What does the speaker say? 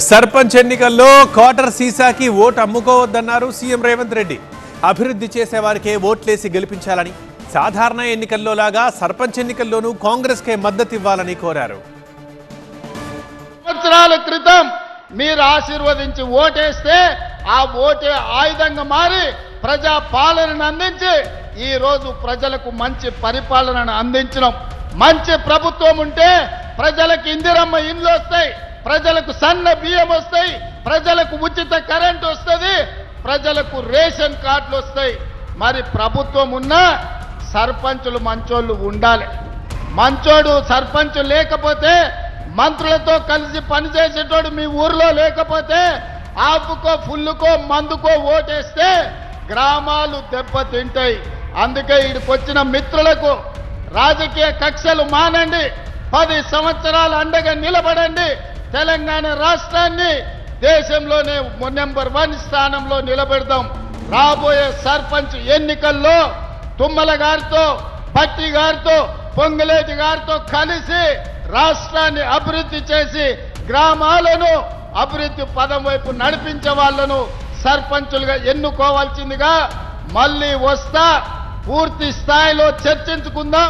సర్పంచ్ ఎన్నికల్లో క్వార్టర్ సీసాకి ఓటు అమ్ముకోవద్దన్నారు సీఎం రేవంత్ రెడ్డి. అభివృద్ధి చేసేవారికే ఓట్లేసి గెలిపించాలని సాధారణ ఎన్నికల్లో లాగా సర్పంచ్ ఎన్నికల్లోనూ కాంగ్రెస్కే మద్దతు ఇవ్వాలని కోరారు. సంవత్సరాల క్రితం మీరు ఆశీర్వదించి ఓటేస్తే ఆ ఓటే ఆయుధంగా మారి ప్రజా పాలనను అందించి ఈ రోజు ప్రజలకు మంచి పరిపాలనను అందించడం మంచి ప్రభుత్వం ఉంటే ప్రజలకు ఇందిరమ్మ ఇండ్లు వస్తాయి. ప్రజలకు సన్న బియ్యం వస్తాయి ప్రజలకు ఉచిత కరెంట్ వస్తుంది ప్రజలకు రేషన్ కార్డులు వస్తాయి. మరి ప్రభుత్వం ఉన్నా సర్పంచులు మంచోళ్ళు ఉండాలి. మంచోడు సర్పంచ్ లేకపోతే మంత్రులతో కలిసి పనిచేసేటోడు మీ ఊర్లో లేకపోతే ఆపుకో ఫుల్లుకో మందుకో ఓటేస్తే గ్రామాలు దెబ్బతింటాయి. అందుకే ఇక్కడికొచ్చిన మిత్రులకు రాజకీయ కక్షలు మానండి. పది సంవత్సరాలు అండగా నిలబడండి. తెలంగాణ రాష్ట్రాన్ని దేశంలోనే నెంబర్ వన్ స్థానంలో నిలబెడదాం. రాబోయే సర్పంచ్ ఎన్నికల్లో తుమ్మల గారితో పట్టి గారితో పొంగులేటి గారితో కలిసి రాష్ట్రాన్ని అభివృద్ధి చేసి గ్రామాలను అభివృద్ధి పదం వైపు నడిపించే వాళ్ళను సర్పంచులుగా ఎన్నుకోవాల్సిందిగా మళ్ళీ వస్తా పూర్తి స్థాయిలో చర్చించుకుందాం.